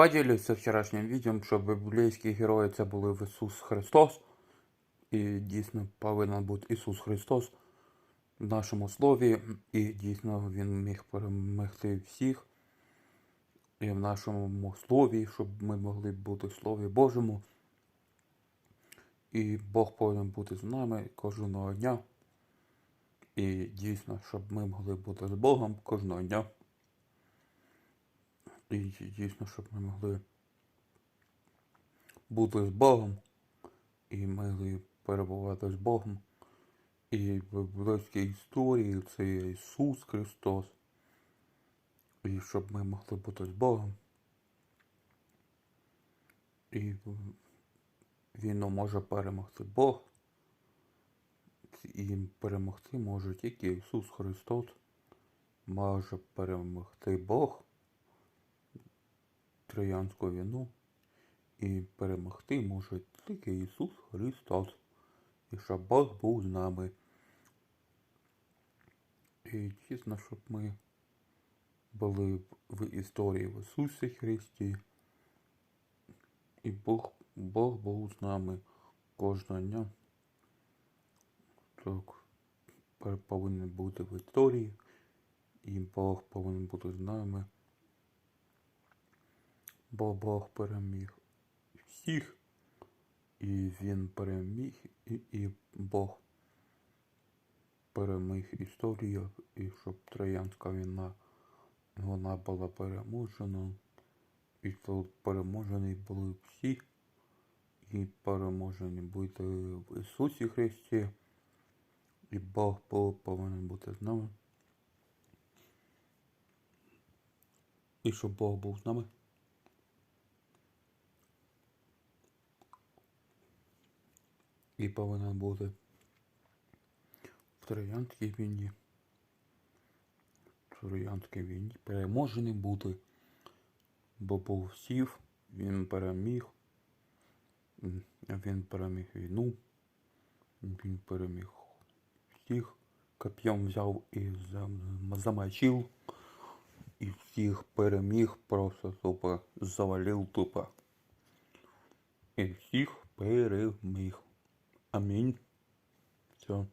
Поділюся вчорашнім відео, що біблійські герої це були Ісус Христос. І дійсно повинен бути Ісус Христос в нашому слові. І дійсно Він міг перемогти всіх. І в нашому слові, щоб ми могли бути в Слові Божому. І Бог повинен бути з нами кожного дня. І дійсно, щоб ми могли бути з Богом кожного дня. І дійсно, щоб ми могли бути з Богом і могли перебувати з Богом. І в біблійській історії це є Ісус Христос. І щоб ми могли бути з Богом. І війну може перемогти Бог. І перемогти може тільки Ісус Христос. Може перемогти Бог. Троянську війну і перемогти може тільки Ісус Христос. І щоб Бог був з нами. І дійсно, щоб ми були в історії в Ісусі Христі. І Бог, Бог був з нами кожного дня. Так, повинен бути в історії. І Бог повинен бути з нами. Бо Бог переміг всіх, і Він переміг, і, і Бог переміг історію, і щоб Троянська війна вона була переможена, і тут переможені були всі, і переможені бути в Ісусі Христі, і Бог повинен бути з нами. І щоб Бог був з нами. І повинен бути в Троянській війні. В Троянській війні переможений бути. Бо був сів, він переміг. Він переміг війну. Він переміг всіх. Коп'єм взяв і зам- замочив. І всіх переміг, просто тупо завалив тупо. І всіх переміг. Амінь. Все.